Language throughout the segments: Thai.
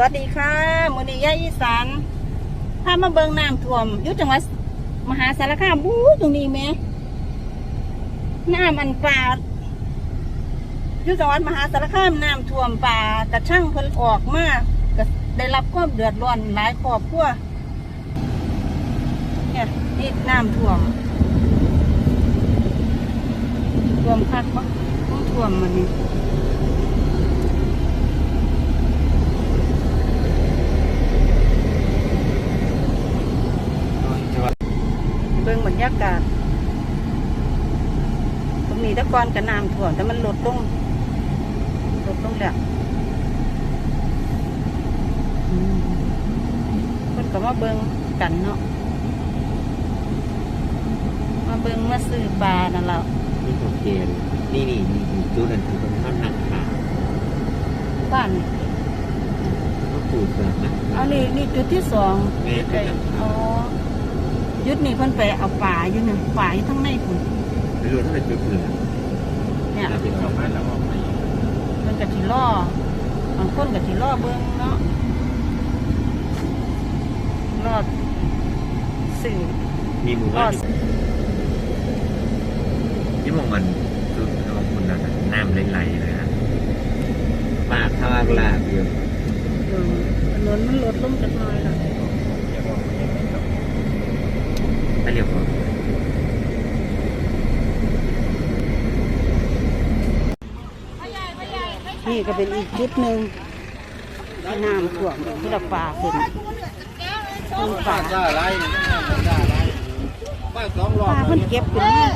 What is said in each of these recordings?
สวัสดีค่ะมูนียาอีสานพามาเบิงน้ำท่วมอยู่จังหวัดมหาสารคามบู๊ตรงนี้แหมน้ำมันป่าอยู่จังหวัดมหาสารคามน้ำท่วมป่ากระช่างเพิ่นออกมาก็ได้รับความเดือดร้อนหลายครอบครัวเนี่ยนี่น้ำท่วมท่วมคักปะท่วมมันนี่ เบิ่งบ รรยากาศ ตรงนี้แตะกอนกับน้ำท่วมแต่มันลดลงลดลงแล้วอืมเพิ่นก็มาเบิ่งกันเนาะมาเบิ่งมาซื้อปลานั่นแหละนี่โอเคนี่นี่นี่จุดนั้นคือตรงข้างทางขาบ้านก็ปูดแบบนะอันนี้นี่จุดที่สองแม่ไอ้อ๋อ ยุดนี่เพิ่นไปเอาป่าอยู่หนึ่งป่าอยู่ทั้งในพุ่นไม่รู้ถ้าเป็นจุดอื่นเนี่ยแต่เป็นชาวบ้านเราออกไปมันกะทิล่อบางคนกะทิล่อเบิ้งเนาะรอดสื่อมีหมู่บ้านที่มองมันจุดของคุณนะน้ำไหลๆเลยนะปากทางลาบอยู่เออถนนมันลดลงจักหน่อยละถ้าเรียกว่า นี่ก็เป็นอีกจุดหนึ่งที่น้ำท่วมที่เราป่าขึ้นขึ้นป่าได้ไรได้ไรไม่สองรอบป่าเพิ่นเก็บขึ้นมา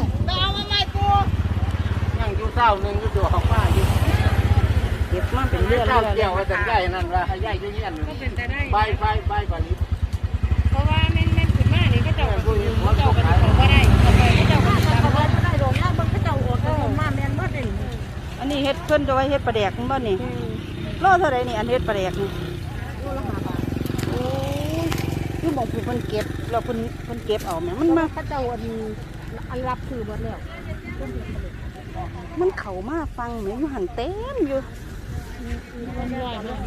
นั่งอยู่เศร้าหนึ่งอยู่ตัวของป้าอยู่เก็บมาเป็นเรือเศร้าเรือเกี่ยวกับใหญ่นั่นว่าใหญ่ยุ่งยันก็เป็นไปได้ใบใบใบกว่านี้ พิ่นจะไว้เฮ็ดปลาแดกมันบ่นี่โลเท่าไหร่นี่อันเฮ็ดปลาแดกนี่โลละห้าบาทโอ้ยคือบอกผู้เพิ่นเก็บเราเพิ่นเพิ่นเก็บเอาแหม่มันมาเขาเจ้าอันอันรับคือหมดแล้ว มันเข้ามาฟังแหม่อยู่หันเต็มอยู่มันย่อยเนาะ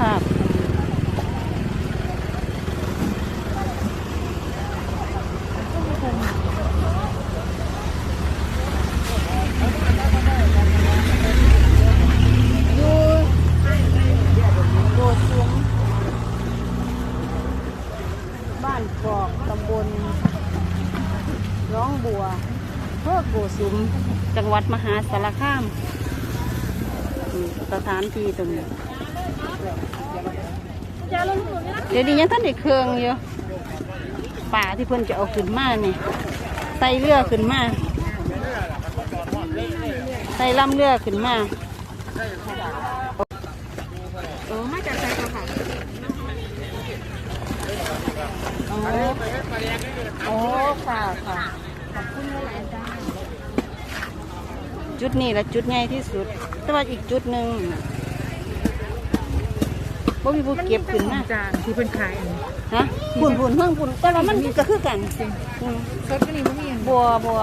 ครับอยู่โกสุมบ้านกอกตำบลร้องบัวเพื่อโกสุม จังหวัดมหาสารคามอืมสถานที่ตรงนี้เดี๋ยวนี้ยังท่านได้เครื่องอยู่ป่าที่เพิ่นจะเอาขึ้นมาเนี่ยใส่เรือขึ้นมาใส่ลำเรือขึ้นมาเออมาจากไสก็ค่ะอ๋ออ๋อค่ะค่ะขอบคุณหลายๆจ้า จุดนี้แหละจุดใหญ่ที่สุด แต่ว่าอีกจุดหนึ่งน่ะบ่มีผู้เก็บขึ้นมาจานที่เป็นขายอันนี้ฮะพุ่นพุ่นเพิ่งพุ่นแต่ว่ามันก็คือกันอืมสดก็นี่บ่มีอันบัวบัว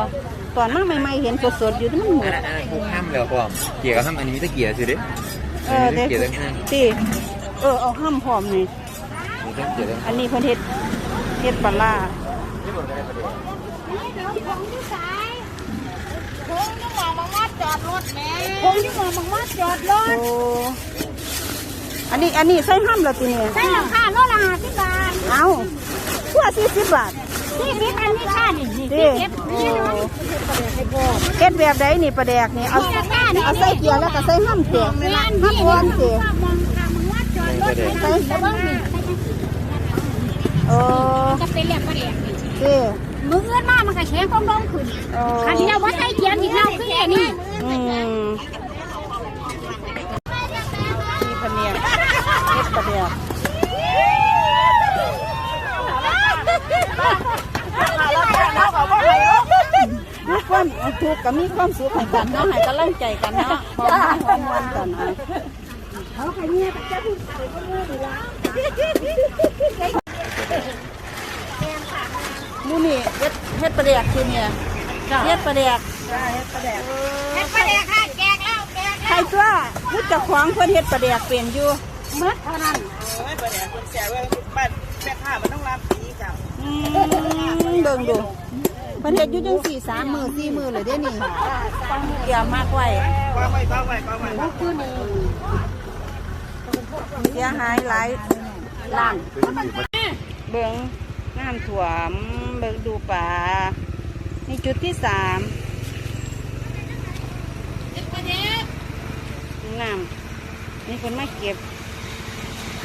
ตอนมาใหม่ๆเห็นสดๆอยู่แต่มันหมอันดนั้นอันนั้นพวกห้ามแล้วพร้อมเกี่ยวกับห้ามอันนี้มีตะเกียร์สิเด้เออมีเด็ตะเกียร์ตั้งห้างตีเออเอาห้ามหอมนี่มีตะเกียร์ตั้งอันนี้เพิ่นเฮ็ดเฮ็ดปลาร้าที่บอกได้ประเดี๋ยวเดี๋ยวของที่สาย ดรถแม่คงยังมองมาว่าจอดรถโอ้อันนี้อันนี้ใส่ห้ามแล้วทีนี่ใช่ราคาโลละห้าสิบบาทเอาทั่วสี่สิบบาทที่สิบอันนี้ค่านี่นี่ตีเก็บนี่เนาะเฮ็ดแบบใดนี่ปลาแดกนี่เอานี่ราคานี่เอาใส่เกียร์แล้วก็ใส่ห้ามเตียแม่นห้ามนี่อ่อนเตียมองทางมึงว่าจอดรถไปแล้วบ้างนี่โอ้จะเป็นเรียกประเดี๋ยวนี่ตีมือเอื้อนมามันก็แข็งความร้อนขึ้นโอ้คันที่เราว่าใส่เกียร์ที่เราขึ้นอย่างนี้อื มีพะเนียงเฮ็ดปลาแดกมีความทุกข์ก็มีความสุขให้กันเนาะให้กำลังใจกันเนาะพอมาหวานวันกันเอามูนี่เฮ็ดเฮ็ดประเดียกคือเนี่ยเฮ็ดปลาแดก เฮ็ดปลาแดกค่ะแกงแล้วแกงใครตัวผู้เจ้าของเพิ่นเฮ็ดปลาแดกเป็นอยู่เมื่อเท่านั้นอืมเบิ่งดูเพิ่นเฮ็ดอยู่จังสี่สามมือสี่มือเลยเด้นี่เกี่ยวมากไว้เสียหายหลายล้านเบิ่งน้ำท่วมเบิ่งดูปลานี่จุดที่สาม เฮ็ดปลาแดก น้ำนี่เพิ่นมาเก็บ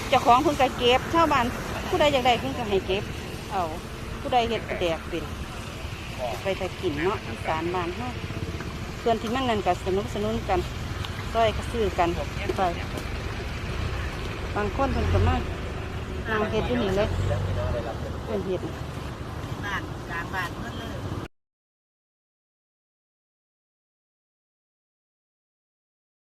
เจ้าของเพิ่นก็เก็บชาวบ้านผู้ใดอยากได้เพิ่นก็ให้เก็บ เอาผู้ใดเฮ็ดแดกเป็นไปแต่กินเนาะอีสานบ้านเฮาส่วนที่มันนั่นก็สนุกสนุนกันซอยก็ซื้อกันไปบางคนเพิ่นก็มานั่งเฮ็ดอยู่นี่เลยเพิ่นเฮ็ดบ้านกลางบ้านเมื่อเลย